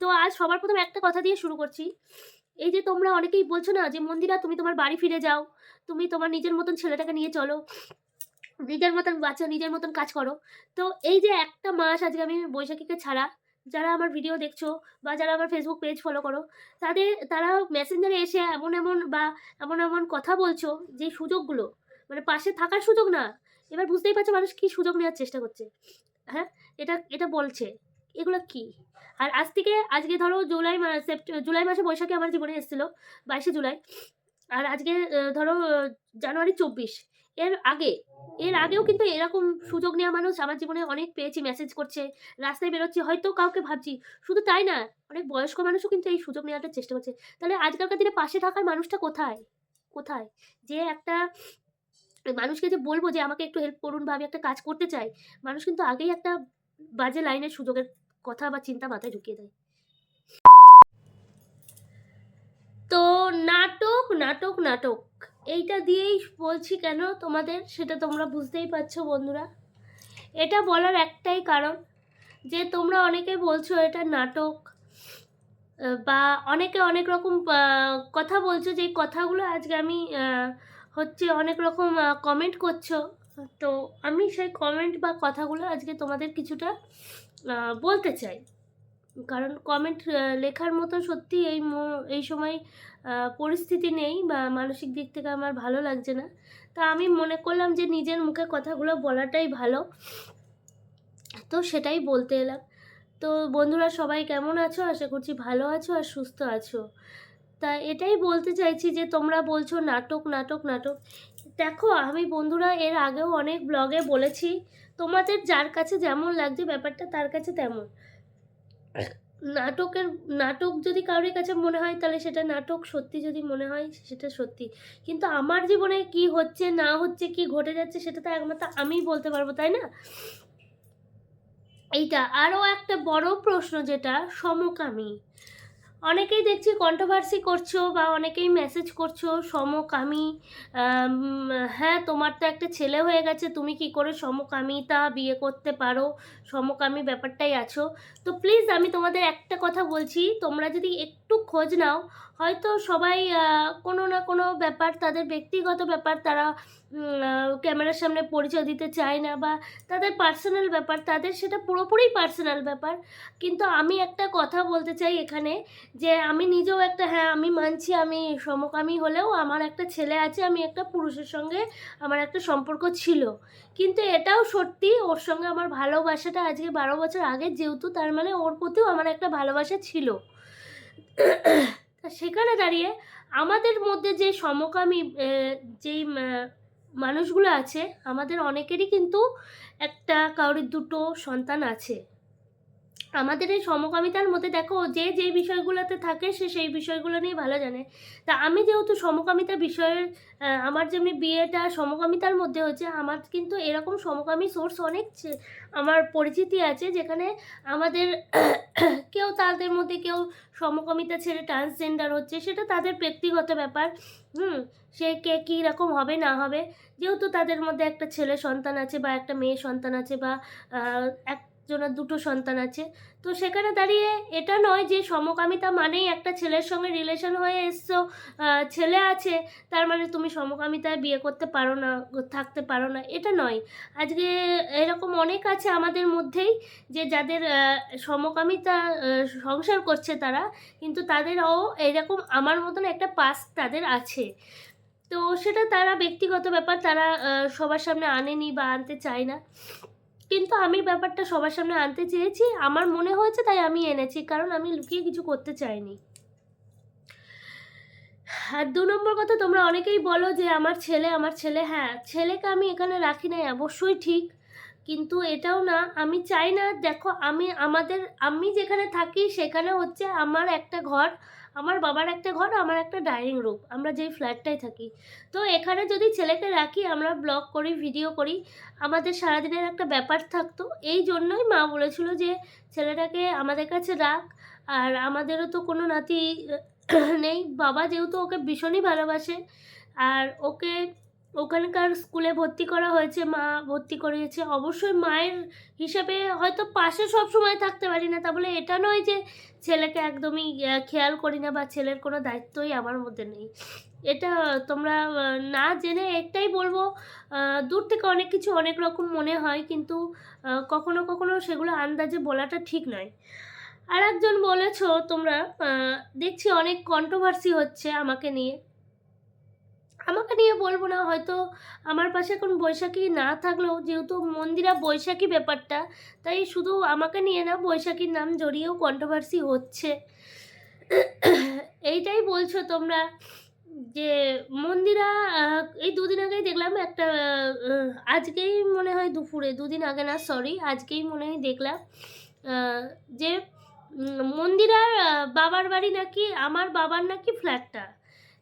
তো আজ সবার প্রথম একটা কথা দিয়ে শুরু করছি। এই যে তোমরা অনেকেই বলছো না যে, মন্দিরা তুমি তোমার বাড়ি ফিরে যাও, তুমি তোমার নিজের মতন ছেলেটাকে নিয়ে চলো, নিজের মতন বাচ্চা, নিজের মতন কাজ করো। তো এই যে একটা মাস আজকে আমি বৈশাখীকে ছাড়া, যারা আমার ভিডিও দেখছ বা যারা আমার ফেসবুক পেজ ফলো করো, তাদের, তারা মেসেঞ্জারে এসে এমন এমন বা এমন এমন কথা বলছো যে সুযোগগুলো মানে পাশে থাকার সুযোগ না। এবার বুঝতেই পারছ মানুষ কি সুযোগ নেওয়ার চেষ্টা করছে। হ্যাঁ? এটা এটা বলছে। এগুলো কি? আর আজ থেকে আজকে ধরো জুলাই মাস জুলাই মাসে বৈশাখে আমার জীবনে এসেছিল, বাইশে জুলাই। আর আজকে ধরো, জানুয়ারি চব্বিশ। এর আগে, এর আগেও কিন্তু এরকম সুযোগ নেওয়া মানুষ আমার জীবনে অনেক পেয়েছি মেসেজ করছে, রাস্তায় বেরোচ্ছি। হয়তো কাউকে ভাবছি, শুধু তাই না, অনেক বয়স্ক মানুষও কিন্তু এই সুযোগ নেওয়ার চেষ্টা করছে। তাহলে আজকালকার দিনে পাশে থাকার মানুষটা কোথায়? কোথায়? যে একটা মানুষকে যে বলব যে আমাকে একটু হেল্প করুন বা আমি একটা কাজ করতে চাই, মানুষ কিন্তু আগেই একটা বাজে লাইনের সুযোগের কথা বা চিন্তা মাথায় ঢুকিয়ে দেয়। তো নাটক নাটক নাটক। এইটা দিয়েই বলছি কেন তোমাদের? সেটা তোমরা বুঝতেই পারছ বন্ধুরা। এটা বলার একটাই কারণ যে তোমরা অনেকে বলছো এটা নাটক বা অনেকে অনেক রকম কথা বলছো। যে কথাগুলো আজকে আমি হচ্ছে অনেক রকম কমেন্ট করছ। তো আমি সেই কমেন্ট বা কথাগুলো আজকে তোমাদের কিছুটা বলতে চাই। কারণ কমেন্ট লেখার মতো সত্যি এই এই সময় পরিস্থিতি নেই বা মানসিক দিক থেকে আমার ভালো লাগছে না। তা আমি মনে করলাম যে নিজের মুখে কথাগুলো বলাটাই ভালো। তো সেটাই বলতে এলাম। তো বন্ধুরা সবাই কেমন আছো? আশা করছি ভালো আছো আর সুস্থ আছো। তা এটাই বলতে চাইছি যে তোমরা বলছো নাটক নাটক নাটক। দেখো, আমি বন্ধুরা এর আগেও অনেক ব্লগে বলেছি, তোমাদের যার কাছে যেমন লাগছে ব্যাপারটা তার কাছে তেমন। নাটকের, নাটক যদি কারোর কাছে মনে হয় তাহলে সেটা নাটক সত্যি যদি মনে হয় সেটা সত্যি। কিন্তু আমার জীবনে কি হচ্ছে, না হচ্ছে, কি ঘটে যাচ্ছে সেটা তো একমাত্র আমিই বলতে পারব, তাই না? এইটা আরও একটা বড় প্রশ্ন যেটা, সমকামী। অনেকেই দেখছি কন্ট্রোভার্সি করছ বা অনেকেই মেসেজ করছ সমকামী হ্যাঁ তোমার তো একটা ছেলে হয়ে গেছে, তুমি কি করে সমকামিতা বিয়ে করতে পারো? সমকামী ব্যাপারটাই আছো। তো প্লিজ আমি তোমাদের একটা কথা বলছি, তোমরা যদি একটু খোঁজ নাও। হয়তো সবাই কোনো না কোনো ব্যাপার, তাদের ব্যক্তিগত ব্যাপার, তারা ক্যামেরার সামনে পরিচয় দিতে চায় না বা তাদের পার্সোনাল ব্যাপার, তাদের সেটা পুরোপুরি পার্সোনাল ব্যাপার। কিন্তু আমি একটা কথা বলতে চাই এখানে, যে আমি নিজেও একটা হ্যাঁ আমি মানছি, আমি সমকামী হলেও আমার একটা ছেলে আছে, আমি একটা পুরুষের সঙ্গে আমার একটা সম্পর্ক ছিল। কিন্তু এটাও সত্যি, ওর সঙ্গে আমার ভালোবাসাটা আজকে বারো বছর আগে, যেহেতু তার মানে ওর প্রতিও আমার একটা ভালোবাসা ছিল। সেখানে দাঁড়িয়ে আমাদের মধ্যে যে সমকামী যেই মানুষগুলো আছে, আমাদের অনেকেরই কিন্তু একটা কাউরির দুটো সন্তান আছে। আমাদের এই সমকামিতার মধ্যে দেখো যে যেই বিষয়গুলোতে থাকে সে সেই বিষয়গুলো নিয়ে ভালো জানে। তা আমি যেহেতু সমকামিতা বিষয়ের আমার যেমনি বিয়েটা সমকামিতার মধ্যে হচ্ছে আমার কিন্তু এরকম সমকামী সোর্স অনেক আমার পরিচিতি আছে যেখানে আমাদের কেউ তাদের মধ্যে কেউ সমকামিতা ছেড়ে ট্রান্সজেন্ডার হচ্ছে সেটা তাদের ব্যক্তিগত ব্যাপার। হুম সে কে কী রকম হবে না হবে যেহেতু তাদের মধ্যে একটা ছেলে সন্তান আছে বা একটা মেয়ে সন্তান আছে বা আহ, একজনের দুটো সন্তান আছে। তো সেখানে দাঁড়িয়ে এটা নয় যে সমকামিতা মানেই একটা ছেলের সঙ্গে রিলেশন হয়ে এসছো ছেলে আছে, তার মানে তুমি সমকামিতায় বিয়ে করতে পারো না, থাকতে পারো না, এটা নয়। আজকে এরকম অনেক আছে আমাদের মধ্যেই যে যাদের সমকামিতা সংসার করছে তারা, কিন্তু তাদেরও এরকম আমার মতন একটা পাস তাদের আছে। তো সেটা তারা ব্যক্তিগত ব্যাপার, তারা সবার সামনে আনেনি বা আনতে চায় না। কিন্তু আমি ব্যাপারটা সবার সামনে আনতে চেয়েছি। আমার মনে হয়েছে তাই আমি এনেছি, কারণ আমি লুকিয়ে কিছু করতে চাইনি। আর দু নম্বর কথা, তোমরা অনেকেই বলো যে আমার ছেলে আমার ছেলে হ্যাঁ ছেলেকে আমি এখানে রাখি নাই, অবশ্যই ঠিক। কিন্তু এটাও না, আমি চাই না, দেখো, আমি আমাদের, আমি যেখানে থাকি সেখানে হচ্ছে আমার একটা ঘর আমার বাবার একটা ঘর, আমার একটা ডাইনিং রুম আমরা যেই ফ্ল্যাটটায় থাকি। তো এখানে যদি ছেলেকে রাখি, আমরা ব্লগ করি ভিডিও করি, আমাদের সারাদিনের একটা ব্যাপার থাকতো। এই জন্যই মা বলেছিল যে, ছেলেটাকে আমাদের কাছে রাখ। আর আমাদেরও তো কোনো নাতি নেই। বাবা যেহেতু ওকে ভীষণই ভালোবাসে, আর ওকে ওখানকার স্কুলে ভর্তি করা হয়েছে, মা ভর্তি করিয়েছে। অবশ্যই মায়ের হিসাবে হয়তো পাশে সব সময় থাকতে পারি না। তা বলে এটা নয় যে ছেলেকে একদমই খেয়াল করি না বা ছেলের কোনো দায়িত্বই আমার মধ্যে নেই। এটা তোমরা না জেনে একটাই বলব দূর থেকে অনেক কিছু অনেক রকম মনে হয় কিন্তু কখনো কখনো সেগুলো আন্দাজে বলাটা ঠিক নয়। আর একজন বলেছ তোমরা দেখছি অনেক কন্ট্রোভার্সি হচ্ছে আমাকে নিয়ে। আমাকে নিয়ে বলব না, হয়তো আমার পাশে এখন বৈশাখী না থাকলেও যেহেতু মন্দিরা বৈশাখী ব্যাপারটা, তাই শুধু আমাকে নিয়ে না বৈশাখীর নাম জড়িয়েও কন্ট্রোভার্সি হচ্ছে। এইটাই বলছো তোমরা যে মন্দিরা এই দুদিন আগেই দেখলাম একটা আজকেই মনে হয় দুপুরে, দুদিন আগে না সরি আজকেই মনে হয় দেখলাম যে মন্দিরার বাবার বাড়ি নাকি, আমার বাবার নাকি ফ্ল্যাটটা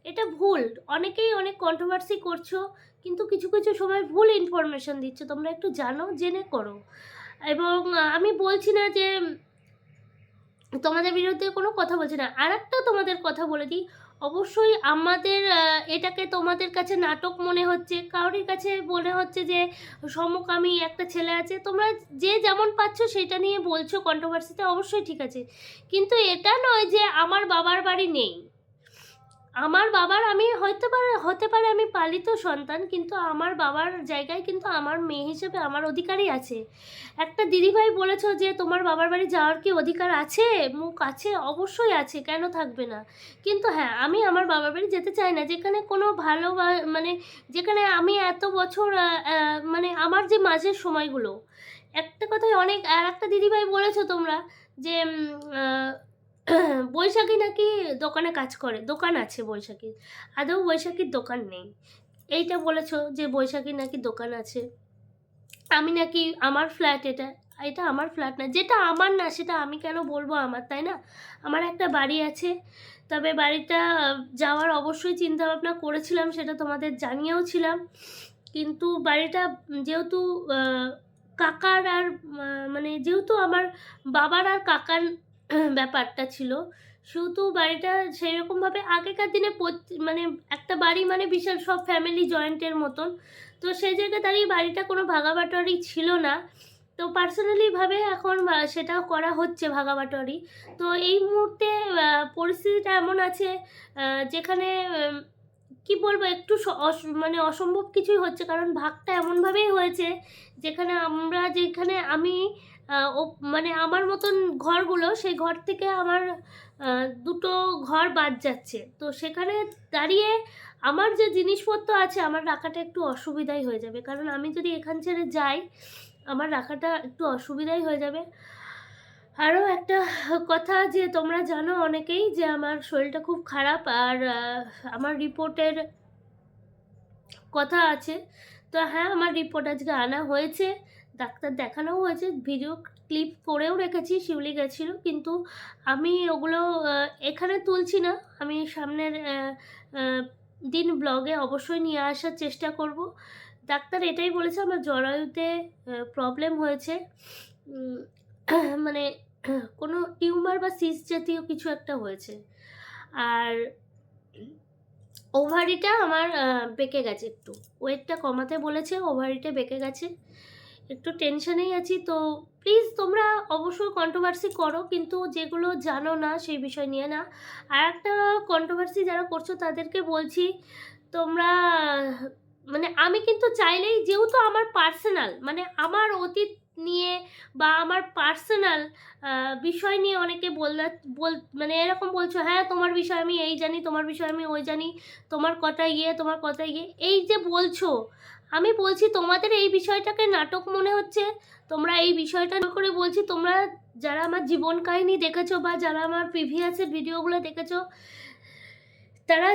এটা ভুল। অনেকেই অনেক কন্ট্রোভার্সি করছ, কিন্তু কিছু কিছু সময় ভুল ইনফরমেশন দিচ্ছ। তোমরা একটু জানো, জেনে করো। এবং আমি বলছি না যে তোমাদের বিরুদ্ধে কোনো কথা বলছি না। আর একটা তোমাদের কথা বলে দিই। অবশ্যই আমাদের এটাকে তোমাদের কাছে নাটক মনে হচ্ছে। কারোর কাছে মনে হচ্ছে যে সমকামী একটা ছেলে আছে। তোমরা যে যেমন পাচ্ছ সেটা নিয়ে বলছো কন্ট্রোভার্সিতে অবশ্যই ঠিক আছে। কিন্তু এটা নয় যে আমার বাবার বাড়ি নেই। আমার বাবার আমি হয়তো পারে হতে পারে আমি পালিত সন্তান, কিন্তু আমার বাবার জায়গায় কিন্তু আমার মেয়ে হিসেবে আমার অধিকারই আছে। একটা দিদিভাই বলেছ যে, তোমার বাবার বাড়ি যাওয়ার কি অধিকার আছে? মুখ আছে, অবশ্যই আছে, কেন থাকবে না? কিন্তু হ্যাঁ আমি আমার বাবার বাড়ি যেতে চাই না। যেখানে কোনো ভালো মানে যেখানে আমি এত বছর মানে আমার যে মাঝের সময়গুলো। একটা কথাই অনেক, আর একটা দিদিভাই বলেছ তোমরা যে বৈশাখী নাকি দোকানে কাজ করে, দোকান আছে বৈশাখীর, আদৌ বৈশাখীর দোকান নেই। এইটা বলেছ যে বৈশাখীর নাকি দোকান আছে। আমি নাকি আমার ফ্ল্যাট এটা এটা আমার ফ্ল্যাট না, যেটা আমার না, সেটা আমি কেন বলব আমার, তাই না? আমার একটা বাড়ি আছে, তবে বাড়িটা যাওয়ার অবশ্যই চিন্তা ভাবনা করেছিলাম, সেটা তোমাদের জানিয়েও ছিলাম কিন্তু বাড়িটা যেহেতু কাকার আর মানে যেহেতু আমার বাবার আর কাকার ব্যাপারটা ছিল। শুধু বাড়িটা সেরকমভাবে আগেকার দিনে মানে একটা বাড়ি মানে বিশাল সব ফ্যামিলি জয়েন্টের মতন। তো সেই জায়গায় দাঁড়িয়ে বাড়িটা কোনো ভাগাবাটোয়ারি ছিল না। তো পার্সোনালিভাবে এখন সেটা করা হচ্ছে ভাগাবাটোয়ারি তো এই মুহূর্তে পরিস্থিতিটা এমন আছে যেখানে কি বলব, একটু মানে অসম্ভব কিছুই হচ্ছে। কারণ ভাগটা এমনভাবেই হয়েছে, যেখানে আমরা যেখানে আমি ও মানে আমার মতন ঘরগুলো সেই ঘর থেকে আমার দুটো ঘর বাদ যাচ্ছে। তো সেখানে দাঁড়িয়ে আমার যে জিনিসপত্র আছে, আমার রাখাটা একটু অসুবিধাই হয়ে যাবে। কারণ আমি যদি এখান ছেড়ে যাই, আমার রাখাটা একটু অসুবিধাই হয়ে যাবে। আরও একটা কথা যে তোমরা জানো অনেকেই যে আমার শরীরটা খুব খারাপ আর আমার রিপোর্টের কথা আছে। তো হ্যাঁ আমার রিপোর্ট আজকে আনা হয়েছে। ডাক্তার দেখানোও হয়েছে ভিডিও ক্লিপ করেও রেখেছি, শিউলি গেছিল, কিন্তু আমি ওগুলো এখানে তুলছি না, আমি সামনের দিন ব্লগে অবশ্যই নিয়ে আসার চেষ্টা করব। ডাক্তার এটাই বলেছে, আমার জরায়ুতে প্রবলেম হয়েছে মানে কোনো টিউমার বা সিস জাতীয় কিছু একটা হয়েছে, আর ওভারিটা আমার বেঁকে গেছে একটু ওয়েটটা কমাতে বলেছে ওভারিটা বেঁকে গেছে একটু টেনশনেই আছি, তো প্লিজ তোমরা অবশ্যই কন্ট্রোভার্সি করো, কিন্তু যেগুলো জানো না সেই বিষয় নিয়ে না। আর একটা কন্ট্রোভার্সি যারা করছ তাদেরকে বলছি, তোমরা মানে আমি কিন্তু চাইলেই যেহেতু আমার পার্সোনাল মানে আমার অতীত নিয়ে বা আমার পার্সোনাল বিষয় নিয়ে অনেকে বল মানে এরকম বলছো হ্যাঁ তোমার বিষয় আমি এই জানি, তোমার বিষয় আমি ওই জানি, তোমার কথা ইয়ে তোমার কথা ইয়ে। এই যে বলছো আমি বলছি, তোমাদের এই বিষয়টাকে নাটক মনে হচ্ছে? তোমরা এই বিষয়টা করে বলছি, তোমরা যারা আমার জীবন কাহিনী দেখেছ বা যারা আমার প্রিভিয়াসের ভিডিওগুলো দেখেছ, তারা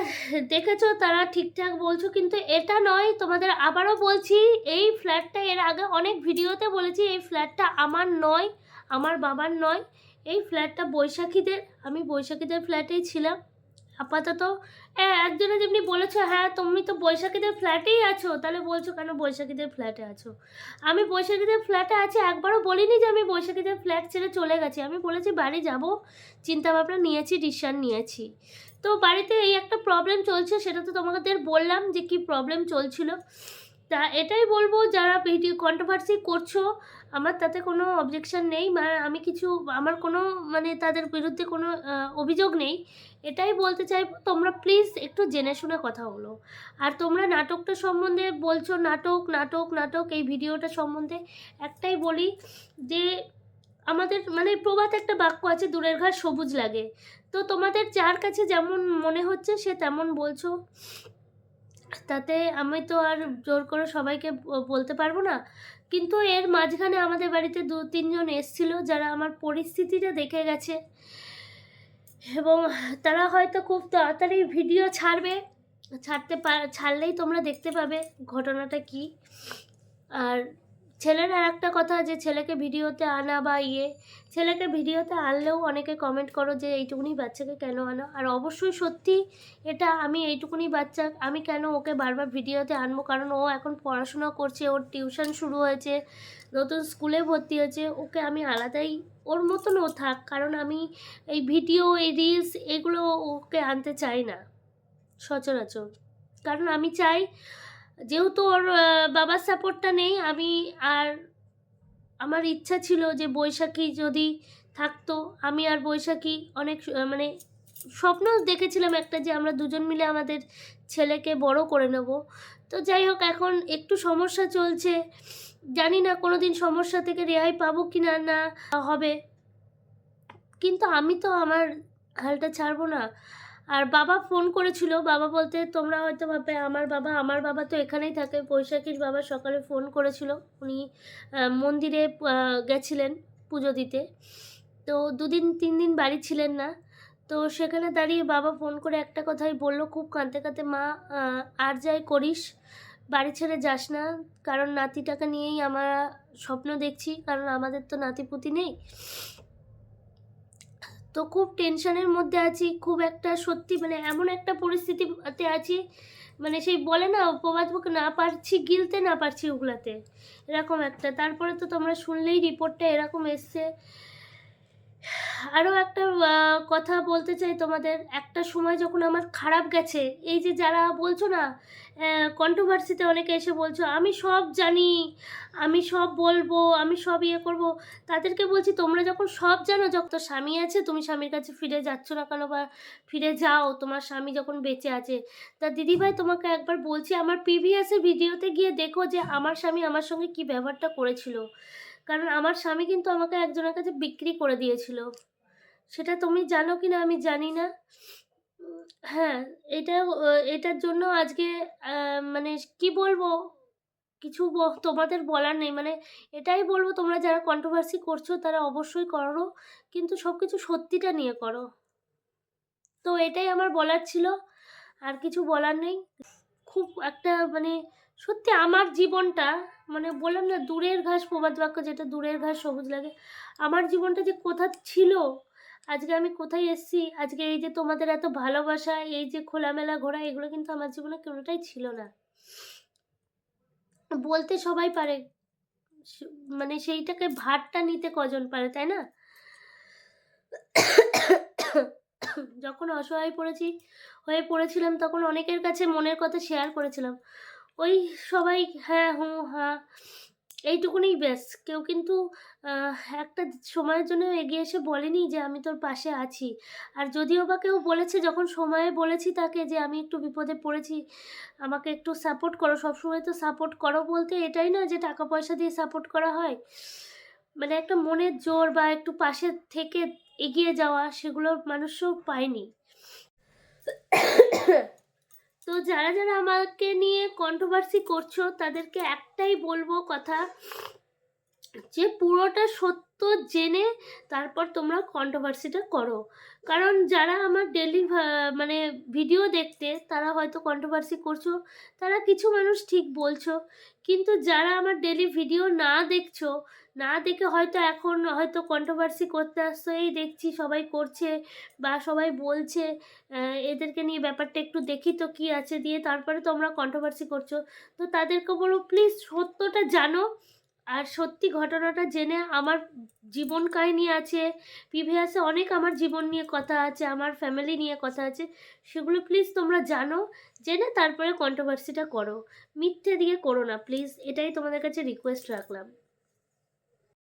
দেখেছ, তারা ঠিকঠাক বলছো, কিন্তু এটা নয়, তোমাদের আবারও বলছি, এই ফ্ল্যাটটা এর আগে অনেক ভিডিওতে বলেছি, এই ফ্ল্যাটটা আমার নয়, আমার বাবার নয়, এই ফ্ল্যাটটা বৈশাখীদের, আমি বৈশাখীদের ফ্ল্যাটেই ছিলাম। আপাতত একজনে যেমনি বলেছ হ্যাঁ তুমি তো বৈশাখীদের ফ্ল্যাটেই আছো, তাহলে বলছো কেন বৈশাখীদের ফ্ল্যাটে আছো? আমি বৈশাখীদের ফ্ল্যাটে আছি, একবারও বলিনি যে আমি বৈশাখীদের ফ্ল্যাট ছেড়ে চলে গেছি। আমি বলেছি বাড়ি যাব, চিন্তাভাবনা নিয়েছি ডিসিশন নিয়েছি। তো বাড়িতে এই একটা প্রবলেম চলছে, সেটা তো তোমাদের বললাম যে কি প্রবলেম চলছিল। তা এটাই বলব, যারা ভিডিও কন্ট্রোভার্সি করছ আমার তাতে কোনো অবজেকশন নেই মানে আমি কিছু, আমার কোনো মানে তাদের বিরুদ্ধে কোনো অভিযোগ নেই। এটাই বলতে চাইব, তোমরা প্লিজ একটু জেনে শুনে কথা বলো। আর তোমরা নাটকটা সম্বন্ধে বলছো, নাটক নাটক নাটক, এই ভিডিওটা সম্বন্ধে একটাই বলি যে, আমাদের মানে প্রবাদ একটা বাক্য আছে, দূরের ঘাস সবুজ লাগে। তো তোমাদের যার কাছে যেমন মনে হচ্ছে, সে তেমন বলছো। তাতে আমি তো আর জোর করে সবাইকে বলতে পারব না। কিন্তু এর মাঝখানে আমাদের বাড়িতে দু তিনজন এসছিল যারা আমার পরিস্থিতিটা দেখে গেছে। এবং তারা হয়তো খুব তাড়াতাড়ি ভিডিও ছাড়বে, ছাড়তে পার ছাড়লেই তোমরা দেখতে পাবে ঘটনাটা কি। আর ছেলের আর একটা কথা যে ছেলেকে ভিডিওতে আনা বা ইয়ে ছেলেকে ভিডিওতে আনলেও অনেকে কমেন্ট করো যে এইটুকুনি বাচ্চাকে কেন আনো? আর অবশ্যই সত্যি এটা আমি এইটুকুনি বাচ্চা, আমি কেন ওকে বারবার ভিডিওতে আনব? কারণ ও এখন পড়াশোনা করছে, ওর টিউশন শুরু হয়েছে, নতুন স্কুলে ভর্তি হয়েছে, ওকে আমি আলাদাই, ওর মতন ও থাক। কারণ আমি এই ভিডিও এই রিলস এগুলো ওকে আনতে চাই না, সচরাচর। কারণ আমি চাই যেহেতু ওর বাবার সাপোর্টটা নেই, আমি আর আমার ইচ্ছা ছিল যে বৈশাখী যদি থাকতো, আমি আর বৈশাখী অনেক মানে স্বপ্ন দেখেছিলাম একটা যে আমরা দুজন মিলে আমাদের ছেলেকে বড় করে নেব। তো যাই হোক, এখন একটু সমস্যা চলছে। জানি না কোনো দিন সমস্যা থেকে রেহাই পাবো কি না না হবে। কিন্তু আমি তো আমার হালটা ছাড়বো না। আর বাবা ফোন করেছিল, বাবা বলতে তোমরা হয়তো ভাববে, আমার বাবা আমার বাবা তো এখানেই থাকে। বৈশাখীর বাবা সকালে ফোন করেছিল, উনি মন্দিরে গেছিলেন পুজো দিতে। তো দুদিন, তিন দিন বাড়ি ছিলেন না। তো সেখানে দাঁড়িয়ে বাবা ফোন করে একটা কথাই বলল, খুব কাঁদতে কাঁদতে, মা আর যাই করিস, বাড়ি ছেড়ে যাস না। কারণ নাতিটাকে নিয়েই আমরা স্বপ্ন দেখছি, কারণ আমাদের তো নাতিপুতি নেই। তো খুব টেনশনের মধ্যে আছি, খুব একটা সত্যি মানে এমন একটা পরিস্থিতিতে আছি মানে সেই বলে না প্রবাদ না পারছি, গিলতে না পারছি উগলাতে এরকম একটা। তারপরে তো তোমরা শুনলেই রিপোর্টটা এরকম এসছে। আরও একটা কথা বলতে চাই তোমাদের। একটা সময় যখন আমার খারাপ গেছে, এই যে যারা বলছো না কন্ট্রোভার্সিতে অনেকে এসে বলছো, আমি সব জানি, আমি সব বলব, আমি সব ইয়ে করব। তাদেরকে বলছি, তোমরা যখন সব জানো, যখন স্বামী আছে, তুমি স্বামীর কাছে ফিরে যাচ্ছ না কেন বা ফিরে যাও, তোমার স্বামী যখন বেঁচে আছে। তা দিদিভাই তোমাকে একবার বলছি, আমার প্রিভিয়াসের ভিডিওতে গিয়ে দেখো যে আমার স্বামী আমার সঙ্গে কি ব্যবহারটা করেছিল। কারণ আমার স্বামী কিন্তু আমাকে একজনের কাছে বিক্রি করে দিয়েছিল। সেটা তুমি জানো কি না আমি জানি না। হ্যাঁ এটা এটার জন্য আজকে মানে কি বলব? কিছু তোমাদের বলার নেই। মানে এটাই বলব, তোমরা যারা কন্ট্রোভার্সি করছ, তারা অবশ্যই করো। কিন্তু সব কিছু সত্যিটা নিয়ে করো। তো এটাই আমার বলার ছিল। আর কিছু বলার নেই। খুব একটা মানে সত্যি আমার জীবনটা মানে বললাম না, দূরের ঘাস প্রবাদ বাক্য যেটা দূরের ঘাস সবুজ লাগে, আমার জীবনটা যে কোথা ছিল আজকে আমি কোথায় এসেছি? আজকে এই যে তোমাদের এত ভালোবাসা, এই যে খোলামেলা ঘোরা, এগুলো কিন্তু আমার জীবনে কোনোটাই ছিল না। বলতে সবাই পারে। মানে সেইটাকে ভারটা নিতে কজন পারে, তাই না? যখন অসহায় পড়েছি, হয়ে পড়েছিলাম, তখন অনেকের কাছে মনের কথা শেয়ার করেছিলাম। ওই সবাই হ্যাঁ হুঁ হ্যাঁ এইটুকুনি ব্যাস। কেউ কিন্তু একটা সময়ের জন্য এগিয়ে এসে বলেনি যে, আমি তোর পাশে আছি। আর যদিও বা কেউ বলেছে, যখন সময়ে বলেছি তাকে যে, আমি একটু বিপদে পড়েছি, আমাকে একটু সাপোর্ট করো। সবসময় তো সাপোর্ট করো বলতে এটাই না যে, টাকা পয়সা দিয়ে সাপোর্ট করা হয়। মানে একটা মনের জোর বা একটু পাশে থেকে এগিয়ে যাওয়া, সেগুলো মানুষও পায়নি। তো যারা যারা আমাকে নিয়ে কন্ট্রোভার্সি করছ, তাদেরকে একটাই বলব কথা, যে পুরোটা সত্য জেনে তারপর তোমরা কন্ট্রোভার্সিটা করো। কারণ যারা আমার ডেলি মানে ভিডিও দেখতে, তারা হয়তো কন্ট্রোভার্সি করছ, তারা কিছু মানুষ ঠিক বলছো, কিন্তু যারা আমার ডেলি ভিডিও না দেখছ না দেখে হয়তো এখন হয়তো কন্ট্রোভার্সি করতে আসছো এই দেখছি সবাই করছে বা সবাই বলছে এদেরকে নিয়ে ব্যাপারটা একটু দেখি তো কী আছে দিয়ে তারপরে তোমরা কন্ট্রোভার্সি করছ। তো তাদেরকে বলো প্লিজ সত্যটা জানো আর সত্যি ঘটনাটা জেনে আমার জীবন কাহিনী আছে প্রিভিয়াসে অনেক আমার জীবন নিয়ে কথা আছে, আমার ফ্যামিলি নিয়ে কথা আছে, সেগুলো প্লিজ তোমরা জানো, জেনে তারপরে কন্ট্রোভার্সিটা করো। মিথ্যে দিয়ে করো না প্লিজ এটাই তোমাদের কাছে রিকোয়েস্ট রাখলাম।